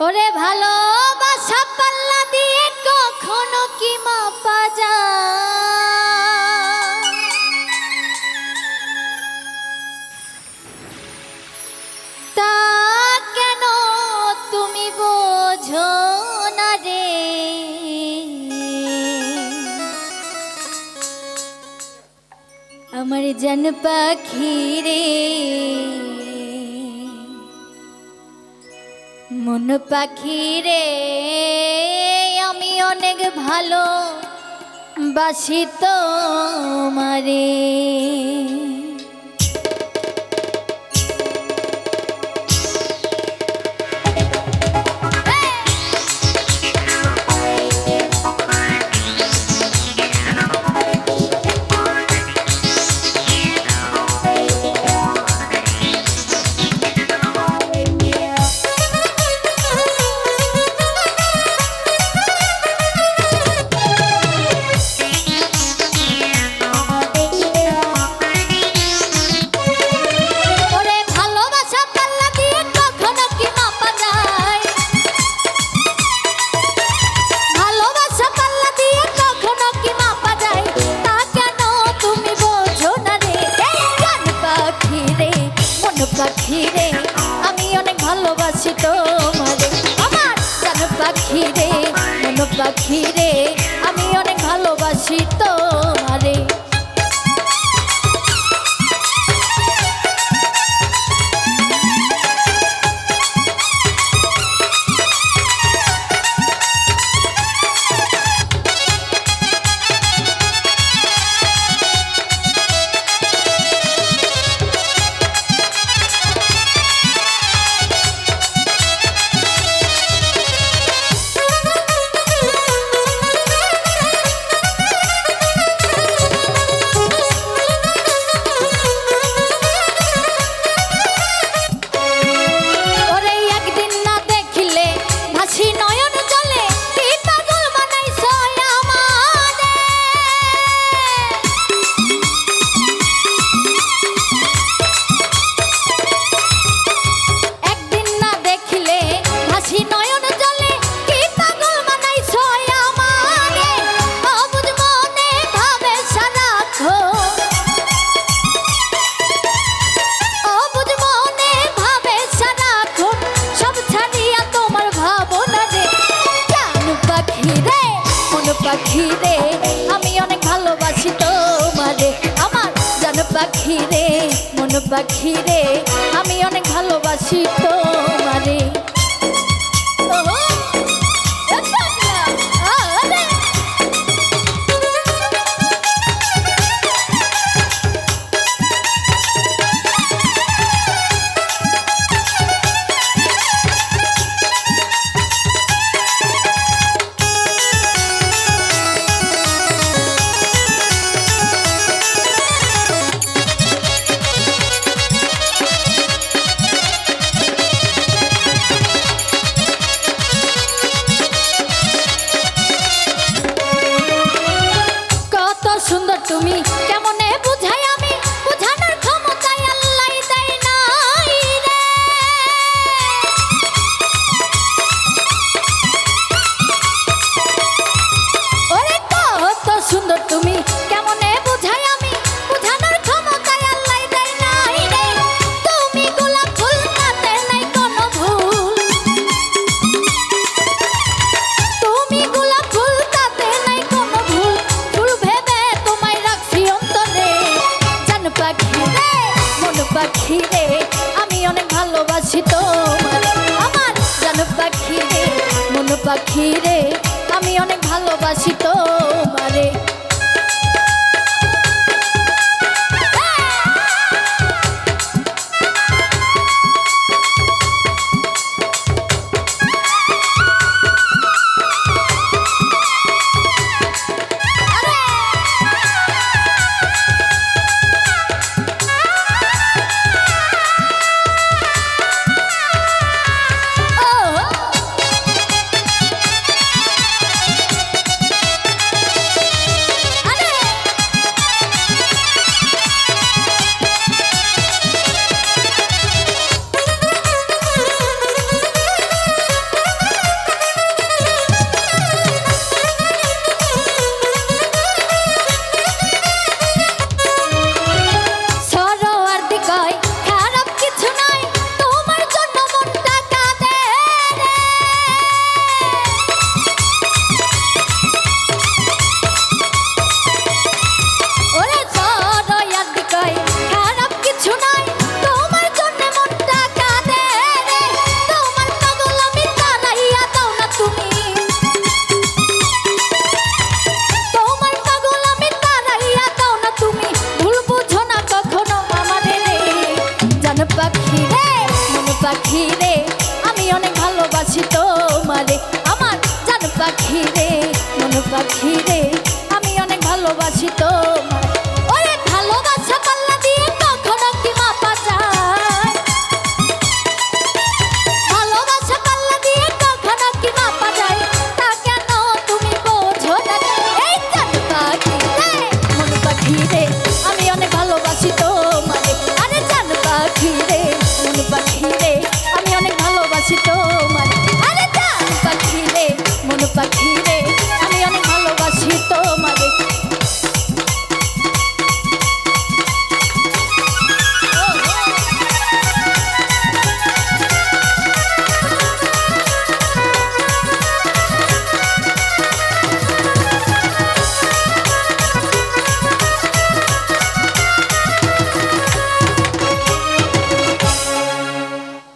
ওরে ভালোবাসা পাল্লা দিয়ে কখনো কি মাপা যা তা কেন আমার জন পাখি রে মন পাখি রে আমি অনেক ভালো বাসি তো মারে পাখিরে পাখি রে আমি অনেক ভালোবাসি তো। পাখিরে আমি অনেক ভালোবাসি তোমার। আমার জানো পাখি রে মন আমি অনেক ভালোবাসি তোমারে। পাখিরে